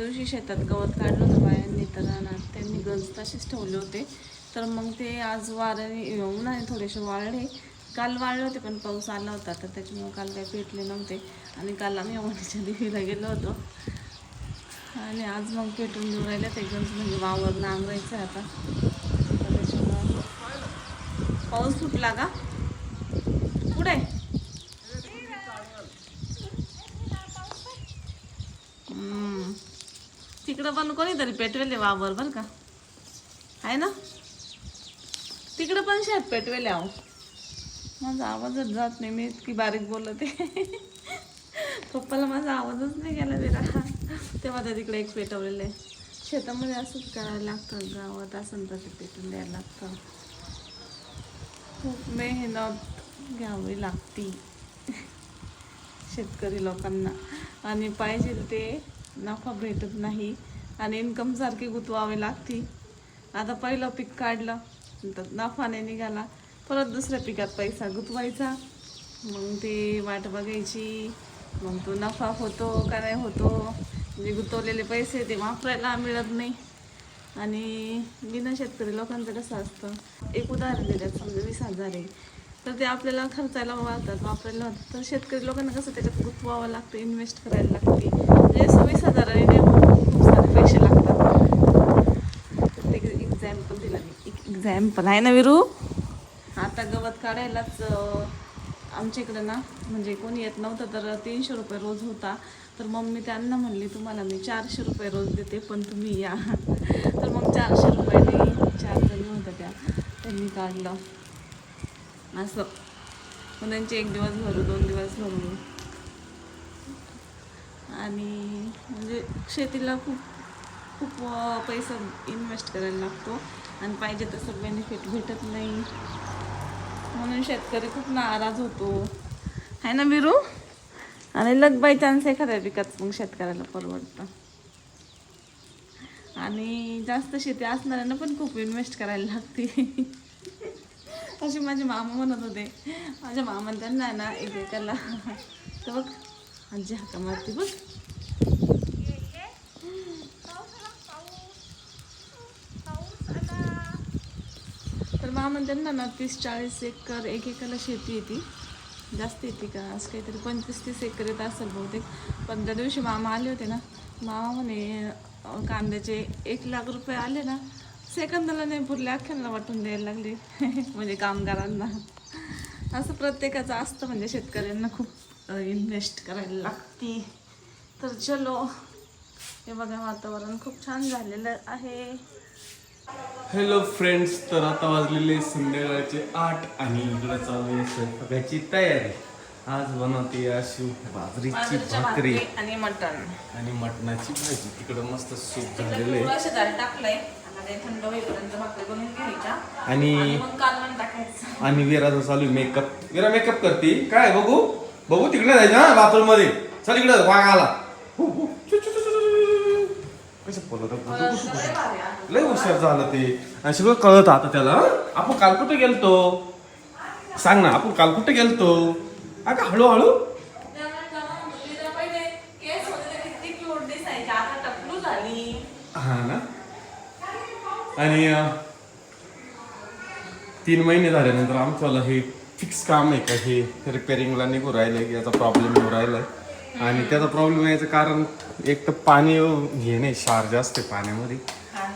दिवशी शेतात गवत काढलं होतं बायांनी तर त्यांनी गंज तसेच ठेवले होते. तर मग ते आज वाऱ्याने उन्हाने थोडेसे वाळले काल वाळले होते पण पाऊस आला होता तर त्याच्यामुळे काल काही पेटले नव्हते. आणि काल आम्ही अवनीच्या देवीला गेलो होतो. आणि आज मग पेटून देऊन राहिले ते गंज म्हणजे वावर नांगरायचं आहे आता. त्याच्यामुळं पाऊस फुटला का? कुठे? हम्म. तिकडं पण कोणीतरी पेटवेले वावर बरं का? आहे ना? तिकडं पण शेत पेटवेले आहो माझा आवाजच जात नाही मी इतकी बारीक बोलते. पप्पाला माझा आवाजच नाही गेला तिला तेव्हा त्या तिकडे एक पेटवलेलं आहे. शेतामध्ये असंच करायला लागतं गावात असं तर ते पेटून द्यायला लागतं. खूप मेहनत घ्यावी लागती शेतकरी लोकांना. आणि पाहिजे ते नफा भेटत नाही. आणि इन्कमसारखी गुतवावी गुंतवावी लागती. आता पहिलं पीक काढलं तर नफा नाही निघाला. परत दुसऱ्या पिकात पैसा गुंतवायचा. मग ते वाट बघायची. मग तो नफा होतो का नाही होतो. म्हणजे गुंतवलेले पैसे ते वापरायला मिळत नाही. आणि बिना शेतकरी लोकांचं कसं असतं? एक उदाहरण दिलं समजा वीस हजार आहे. तर ते आपल्याला खर्चायला वाहतात वापरायला वाहतात तर शेतकरी लोकांना कसं त्याच्यात गुंतवावं लागतं इन्व्हेस्ट करायला लागते. म्हणजे असं वीस हजाराने होत, खूप सारे पैसे लागतात. ते एक्झाम्पल दिलं मी. एक एक्झाम्पल आहे ना विरू? आता गवत काढायलाच आमच्या इकडं ना म्हणजे कोणी येत नव्हतं तर तीनशे रुपये रोज होता. तर मम्मी त्यांना म्हणली तुम्हाला मी चारशे रुपये रोज देते पण तुम्ही या. तर मग चारशे रुपयाने चार जणी होत्या त्या. त्यांनी काढलं. असं. मग त्यांचे एक दिवस भरू दोन दिवस भरू आणि म्हणजे शेतीला खूप खूप पैसा इन्व्हेस्ट करायला लागतो. आणि पाहिजे तसं बेनिफिट भेटत नाही. म्हणून शेतकरी खूप नाराज होतो. आहे ना बिरू आणि लग बाय चान्स एखाद्या पिकात मग शेतकऱ्याला परवडतं. आणि जास्त शेती असणाऱ्यांना पण खूप इन्व्हेस्ट करायला लागते. असे माझे मामा म्हणत होते. माझ्या मामा त्यांना आहे ना एकेकाला तर बघ आजी हाका मारते बघ. तर मामा त्यांना ना तीस चाळीस एकर एक एकाला शेती येते. जास्त येते का? असं काहीतरी पंचवीस तीस एकर येत असेल बहुतेक. पण त्या दिवशी मामा आले होते ना. मामा म्हणे कांद्याचे एक लाख रुपये आले ना. सेकंदाला नाही पुरले अख्ख्यांना वाटून द्यायला लागले. म्हणजे कामगारांना. असं प्रत्येकाचं असतं म्हणजे शेतकऱ्यांना खूप इन्व्हेस्ट करायला लागते. तर चलो हे बघा वातावरण खूप छान झालेलं आहे. हॅलो फ्रेंड्स तर आता वाजलेले संध्याकाळचे आठ आणि इकडे चालू आहे स्वयंपाकाची तयारी. आज बनवते अशी बाजरीची भाकरी आणि मटण. आणि मटणाची भाजी. तिकडं मस्त सूप झालेलं आहे. टाकलंय. ते थंड होईपर्यंत भाकरी बनवून घ्यायच्या. आणि आणि मग कालवण टाकायचं. आणि विराचा चालू मेकअप विरा मेकअप करते? काय बघू? बघू तिकडे जायचं ना बाथरूममध्ये. चल इकडे वाघ आला हु, हु. चु, चु, चु, चु, चु. कसं बोलत होता? लय हुशार झालं ते. आणि सगळं कळत आता त्याला हं? आपण काल कुठे गेलतो? सांग ना आपण काल कुठे गेलतो? अगं हळूहळू. पहिले केस होते ते किती क्यूट दिसायचे. आता टकलू झाली. हा ना? आणि तीन महिने झाल्यानंतर आमच्याला हे फिक्स काम आहे का? हे रिपेअरिंगला निघू राहिलंय याचा प्रॉब्लेम येऊ राहिलाय. आणि त्याचा प्रॉब्लेम यायचं कारण एक तर पाणी हे नाही क्षार जास्त आहे पाण्यामध्ये.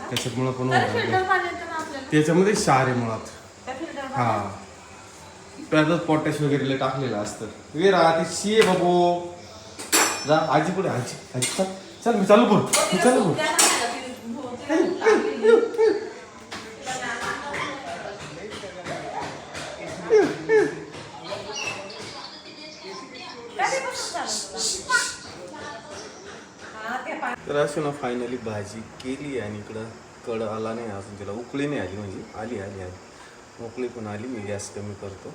त्याच्यामुळं पण राहिलं त्याच्यामध्ये क्षार आहे मुळात. हा. त्यातच पोटॅश वगैरे टाकलेलं असतं. वेरा ते शिये बाबू. जा आजी पुढे आजी आजी चल चल मी चालू बोल मी चालू बोल तर ना फायनली भाजी केली आणि इकडं कड आला नाही अजून तिला उकळी नाही आली म्हणजे आली आली आली. उकळी पण आली मी गॅस कमी करतो.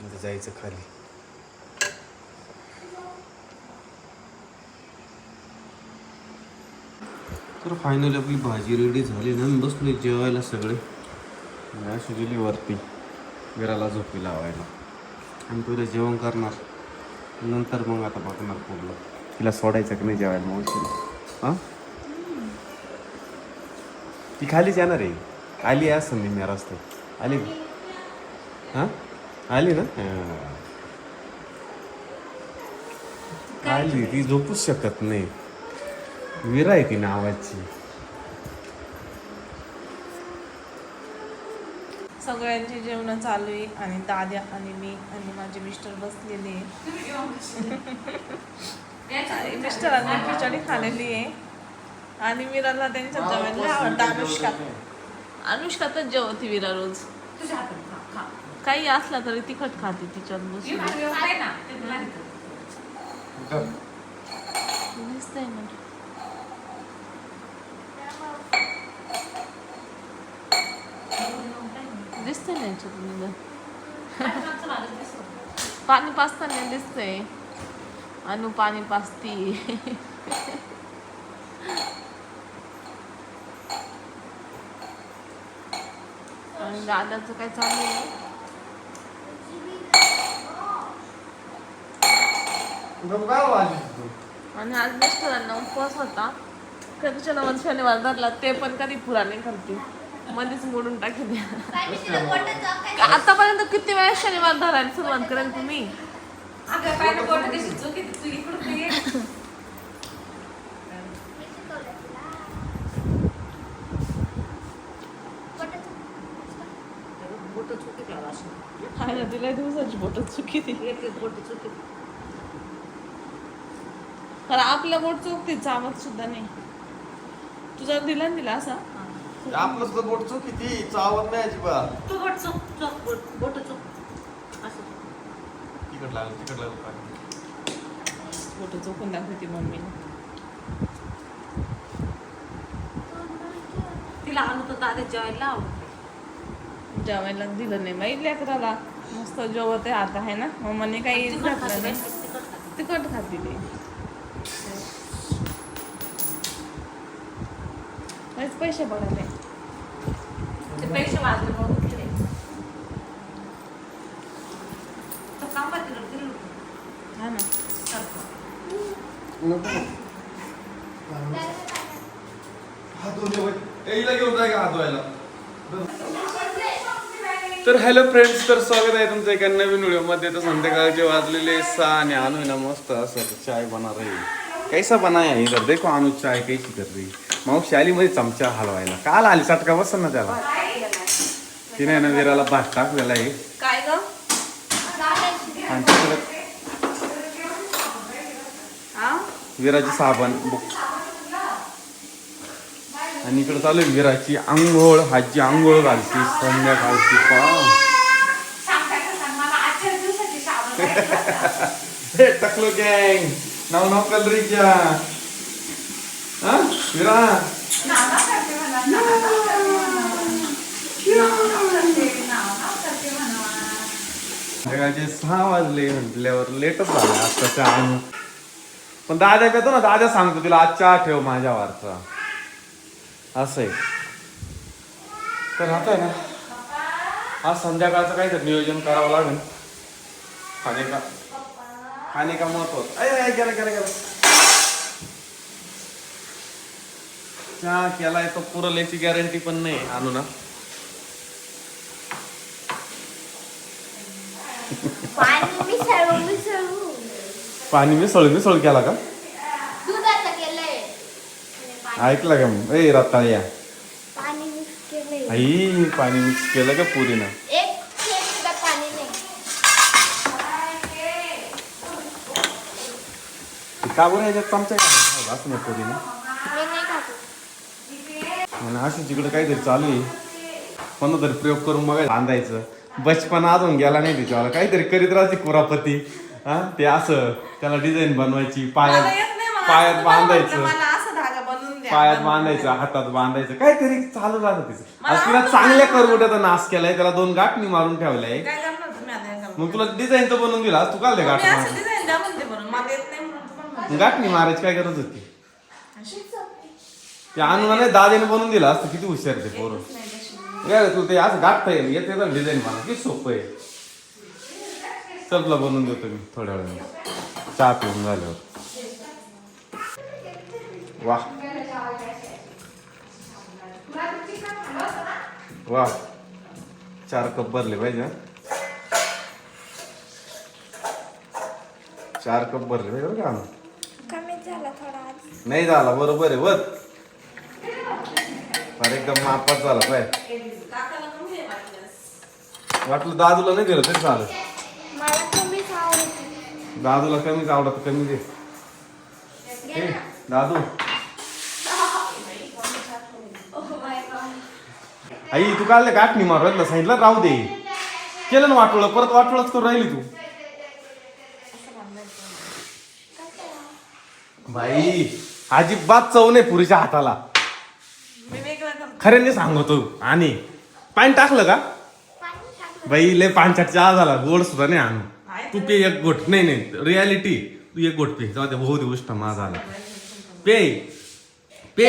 म्हणजे जायचं खाली. तर फायनली आपली भाजी रेडी झाली ना मी बसलो जेवायला सगळे. आणि अशी गेली वरती घराला झोपी लावायला. आणि पहिलं जेवण करणार. नंतर मग आता बघणार पूर्ण तिला सोडायचं की नाही जेवायला मग हां? ती खालीच येणार आहे. आली आज संधी मी रस्त्यात. आली. हा? आली ना? हा. आली. ती झोपूच शकत नाही. विरा आहे ती नावाची. सगळ्यांची जेवण चालू आहे आणि दाद्या आणि मी आणि माझे मिस्टर बसलेले आहे. मिस्टरांनी खिचडी खाल्लेली आहे. आणि विराला त्यांच्या जेवण आवडतं. अनुष्का. अनुष्का तर जेवती विरा रोज. काही असला तरी तिखट खाते तिच्यात बसून. दिसतंय ना. दिसतंय ना याच्यात पाणी पाचताना दिसतंय. अनु पाणी पाचती आणि दादाचं काय चालू आहे? आणि आज मिस्टरांना उपवास होता. कधीच्या नवल शनिवार धरला ते पण कधी पुराने करते मध्येच मोडून टाकी द्या आतापर्यंत किती वेळा शनिवार धरायला सुरुवात करेल तुम्ही? खायला तिला दिवसाची बोट चुकी ती. कारण आपलं बोट चुकते चावत सुद्धा नाही. तुझा दिला ना दिला असा? आपलं सुद्धा बोट चूक किती चावत नाही अजिबात. तिकट लागलं तिकट लागलं बोट चुकून दाखवते मम्मी तिला आणू तर दादा जेवायला आवडते जेवायला दिलं नाही माहीत लेकराला. मस्त जेवत आहे आता आहे ना? मम्माने काही घातलं नाही. तिखट खाते. ते काहीच पैसे पडत नाही ते पैसे वाजले म्हणून केले तर काम तिला दिलं होतं. हा ना घेऊन जाय का हात धुवायला तर हॅलो फ्रेंड्स तर स्वागत आहे तुमचं एका नवीन व्हिडिओमध्ये. तर संध्याकाळचे वाजलेले सहा आणि आणू आहे ना मस्त असं तर चाय बना रही कैसा बनाया है इधर देखो आणू चाय कैसी कर रही माऊ शालीमध्ये मध्ये चमचा हलवायला. काल आली चटका बसन ना त्याला? तिने ना विराला भात टाकलेला आहे काय ग आणि तिकडे हा विराची साबण बुक. आणि इकडे चालू आहे विराची आंघोळ हाची आंघोळ घालती संध्याकाळची. हे टकलो गँग. नाव नाव कलरीच्या हा? विरा. सहा वाजले म्हटल्यावर लेटच झाला आत्ताच्या पण दादा येतो ना दादा सांगतो तिला आज ठेव माझ्या वारचा असं आहे तर आता आहे ना. आज संध्याकाळचं काहीतरी नियोजन करावं लागेल. खाणे का खाणे का महत्वाचं अरे गेला गेला गेला. चहा केलाय तो पुरल याची गॅरंटी पण नाही आणू ना. पाणी मिसळ मिसळ केला का? केलंय. ऐकलं का मग ए रताळ्या आई पाणी मिक्स केलं का पुरीनं? का बरं याच्यात चमचा का असं नाही पुरीनं? असं तिकडे काहीतरी चालू आहे. कोणता तरी प्रयोग करून बघायचं बांधायचं बचपन अजून गेला नाही त्याच्यावाला काहीतरी करीत राहायची कुरापती. हा? ते असं त्याला डिझाईन बनवायची मला पायात येत नाही मला पायात असं बांधायचं. मला असं धागा बनवून द्या पायात बांधायचं. हातात बांधायचं काहीतरी चालू राहतं तिचं. मला आज तिला चांगल्या मला. करगुट्याचा नाश केलाय त्याला दोन गाठणी मारून ठेवलाय काय करणार तुम्ही आता याच्यावर? मग तुला डिझाईन तर बनवून दिला तू काल गाठ मी मार असं design द्या म्हणते म्हणून मला येत नाही म्हणून तुम्हाला म्हणते. गाठणी मारायची काय गरज होती? ते आणून नाही दादाने बनवून दिला असतं किती हुशार ते पोरं. काय तू ते असं गाठ येईल येते डिझाईन मला किती सोपं आहे. चल तुला बनवून देतो मी थोड्या वेळाने. चहा पिऊन झाल्यावर. वा. वा. चार कप भरले पाहिजे? चार कप भरले पाहिजे बरं का आम्ही. कमी झाला थोडा आज. नाही झाला बरोबर आहे वर फार एकदम मापात झाला पाय. वाटलं दादूला नाही दिलं तरी चालेल. दादूला कमीच आवडत कमी दे. ए, दादू. आई तू काल गाठणी मारवायला सांगितलं राहू दे. केलं ना वाटोळं परत वाटोळच करून राहिली तू. बाई अजिबात चव नाही पुरीच्या हाताला. मी वेगळं करते खऱ्याने सांगतो आणि पाणी टाकलं का? बाई लय पानछाट चहा झाला गोड सुद्धा नाही आणू. तू पे एक गोट. नाही नाही. रियालिटी तू एक गोट पे. जाऊ दे बहुत उष्ट मा झाला पे. पे.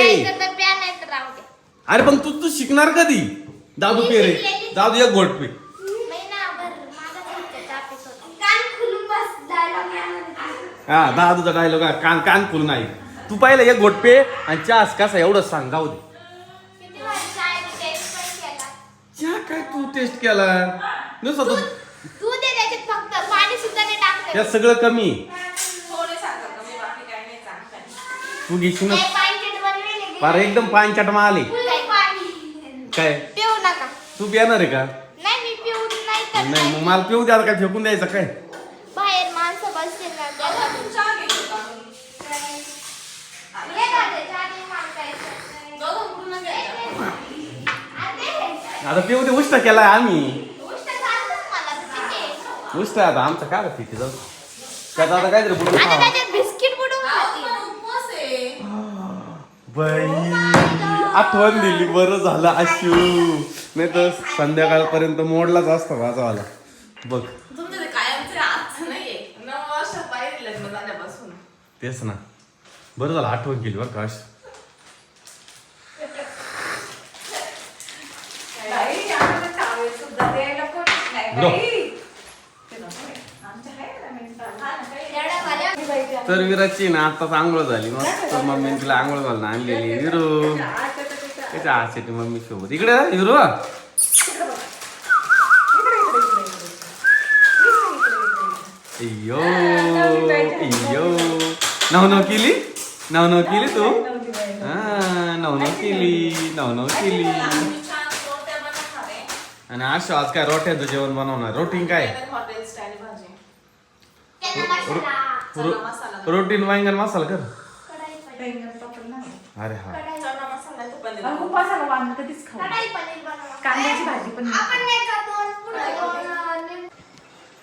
अरे पण तू तू शिकणार कधी? दादू पे रे. दादू एक गोट पे. माझा खुलून डायलॉग हा दादूचा डायलॉग कान कान फुल नाही तू पाहिलं एक गोट पे आणि चहा कसा एवढं सांग जाऊ दे. काय तू टेस्ट केला? नुसतं तू दूध आहे त्याच्यात फक्त पाणी सुद्धा नाही टाकलं यात सगळं कमी. थोडे साखर कमी बाकी काय नाही चांगलं तू घेशील ना. फार एकदम पानचाट माले फुल पाणी काय? पिऊ नका. तू पिणार आहे का? नाही मी पिऊ नाही तर नाही मग मला पिऊ द्या काय फेकून द्यायचं काय? बाहेर माणसं बसतील ना त्याला. चहा घ्यायची का? ये दादा, चहा नाही मागतायचं. दोघं पूर्ण घ्यायचं. अरे, आता पिऊ दे उष्ट केलाय आम्ही. आहे आता आमचं काय पिते जाऊ? त्यात आता काहीतरी बुडून आता खावा. त्याच्यात बिस्किट बुडवून खातील. आपण उपवास आहे. बाई आठवण दिली बरं झालं आशू नाही तर संध्याकाळपर्यंत मोडलाच असता माझावाला बघ. तुमचं ते कायमचे आजचं नाहीये. नऊ वर्ष पाहिजे लग्न झाल्यापासून. तेच ना. बरं झालं आठवण केली बरं का आशू बाई, आम्हाला चावेल सुद्धा द्यायला कोणीच नाही. बाई. ते नको आहे. आमच्या आहे ना मिनिटं. हा ना, काही नाही. येडा खाल्या. मी बाईच्या तर विराची ना आताच आंघोळ झाली. मस्त मम्मीने तिला आंघोळ घालून आणलेली तर तिथं. त्याच्या आशेची मम्मी सोबत इकडे इकडे. अय्यो अय्यो. नव नव केली? नव नव केली तू? हा नव नव केली नव नव केली. आणि आशू आज काय रोट्याचं जेवण बनवणार? रोटीन काय? मसाला. मसाला रोटीन वांगण मसाला कर कढई पनीर. बैंगन पापड नाही. अरे हा कढई- चना मसाला आहे तो पनीर आणि उपासाला वांग कधीच खाऊ कढई पनीर बनवा. कांद्याची भाजी पण नाही. आपण नाही का दोन पुढं दोन, अं, निम-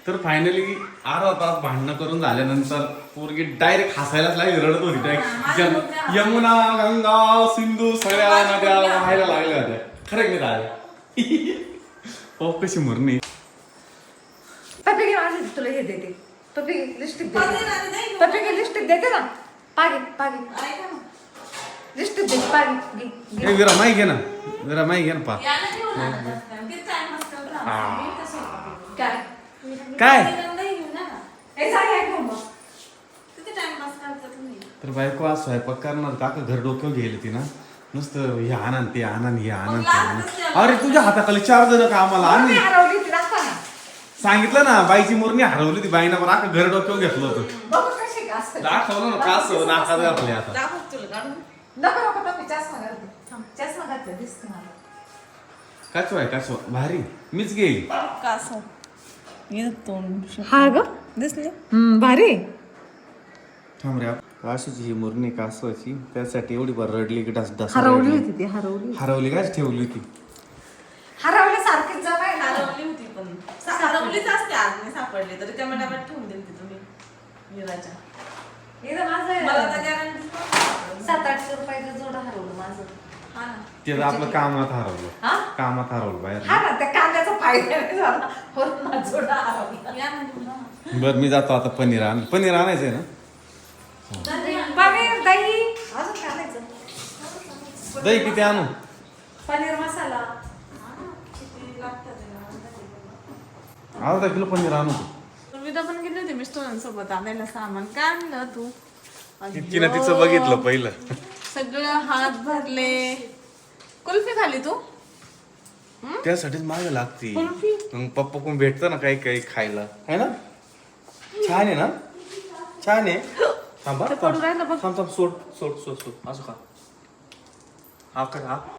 तर फायनली अर्धा तास भांडणं करून झाल्यानंतर पोरगी डायरेक्ट हसायलाच लागली रडत होती डायरेक्ट जम- यमुना गंगा सिंधू सगळ्या नद्या व्हायला लागल्या होत्या खरं की नाही पप कशी मुरणी पप्पी घे माझी तुला हे देते पप्पी आणि दही पप्पी घे लिपस्टिक देते ना? पागे दे पागे घे ए विरा माही घे ना. विरा माही घे ना पा. आहे? काय? काय. ए घेऊन तर बायको आज स्वयंपाक करणार काका घर डोक्यावर गेली ती ना. नुसतं हे आनंद ते आनंद हे आनंद ते आनंद. अरे तुझ्या हाताखाली चार जण कामाला मी आम्ही हरवली ती दाखवा ना सांगितलं ना बाईची मुरणी हरवली ती बाईनं पण अख्खं घर डोक्यावर घेतलं होतं. बघू कशी दाखवलं ना कास नाकात घातले आता. दाखव तुला काढून नको नको टप्पी चष्मा घालते थांब, चष्मा घातला दिसते मला. काचवाय काचवा. भारी. मीच गेली. कासव तोंड हा ग? दिसले? भारी. थांब रे काशीची ही मुरणी कासवाची त्यासाठी एवढी बार रडली की डास डास हरवली होती ती हरवली हरवली काय ठेवली होती. हरवल्यासारखीच जमाय ना हरवली होती पण. सा- हरवलीच असते आज नाही सापडली तरी टमाटामध्ये ठेवून दिली ती तुम्ही माझं मला तर गॅरंटी सात आठशे रुपयाचं जोड हरवलं माझं. हा ना. ते तर आपलं कामात हरवलं. हा? कामात हरवलं बाहेर. हा ना त्या कांद्याचा फायदा नाही झाला. म्हणून माझा जोड हरवला. या ना. तुम्ही बरं मी जातो आता पनीर आण पनीर आणायचंय ना? पनीर दही. अजून काय आणायचं दही किती आणू? पनीर मसाला किती लागतं त्याला? अर्धा किलो पनीर आणू विदा पण गेली होती मिस्टरांसोबत आणायला सामान. काय आणलं तू? तिनं तिचं बघितलं पहिलं. सगळं हात भरले. कुल्फी खाली तू? त्यासाठीच माग लागती. कुल्फी? मग पप्पा कोण भेटतं ना काही काही खायला. है ना? छान आहे ना? छान आहे. थांबा ते पडू राहिलं बघ. थांब थांब सोड सोड सोड. सोड असं का हा का हा.